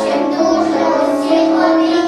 全都是我喜欢。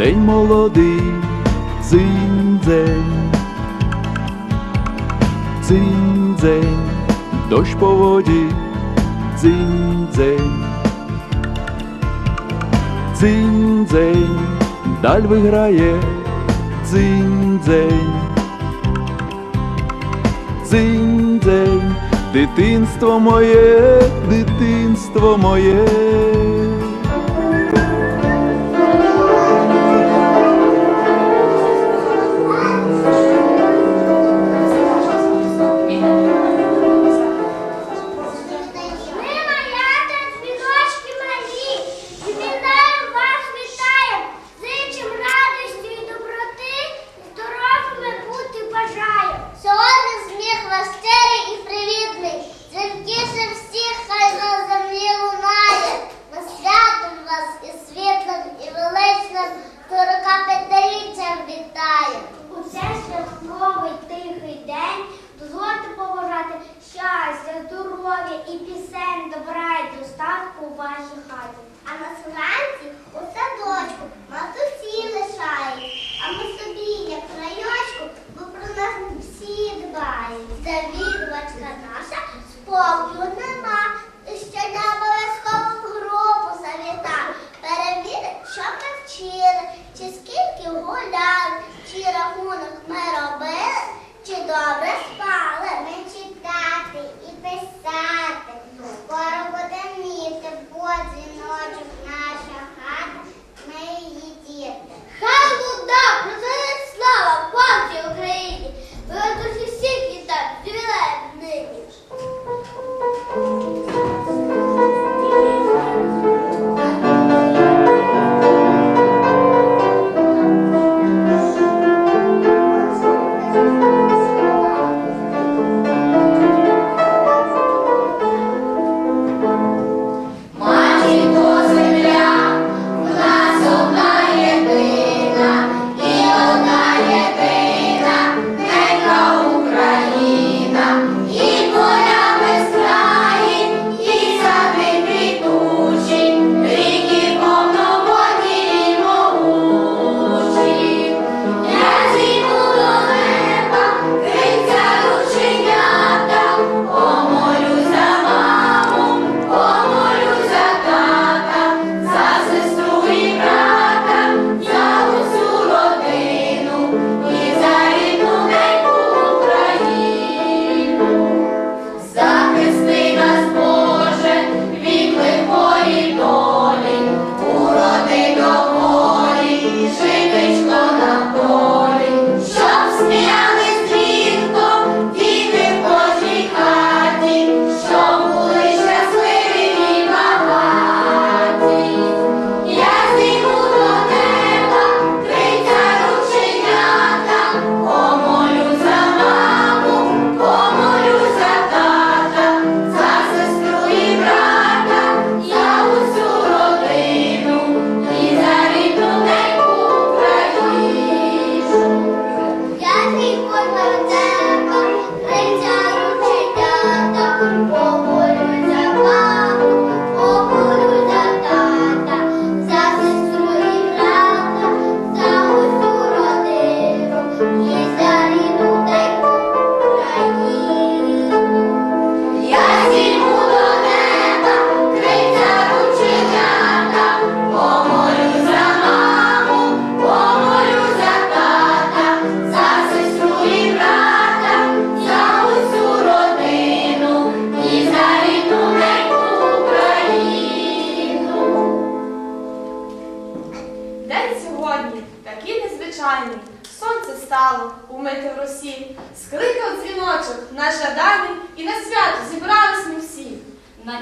День молодий, дзинь-дзень. Дзинь-дзень, дощ по воді, дзинь-дзень. Дзинь-дзень, даль виграє, дзинь-дзень. Дзинь-дзень, дитинство моє, дитинство моє. скільки гуляли, чи рахунок ми робили, чи добре спали.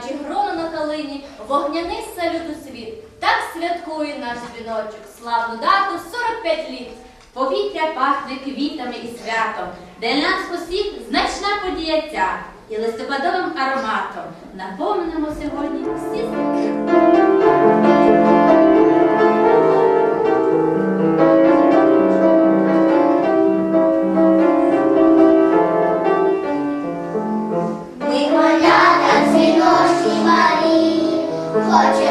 Наче грона на калині, вогняний салют у світ. Так святкує наш дзвіночок, славну дату 45 літ. Повітря пахне квітами і святом. Для нас усіх значна подія ця. І листопадовим ароматом наповнимо сьогодні всі серця. watch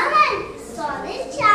Mama, solid child.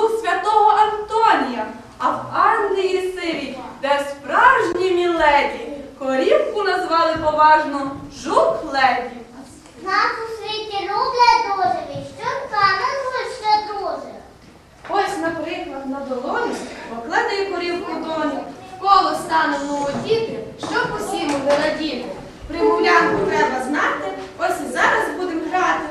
рук святого Антонія, а в Англії сивій, де справжні міледі, корівку назвали поважно жук леді. Нас у світі люблять дуже, щурка назвуть ще дуже. Ось, наприклад, на долоні поклади корівку доні, коло станемо діти, щоб усім радіти. Примовлянку треба знати, ось і зараз будемо грати.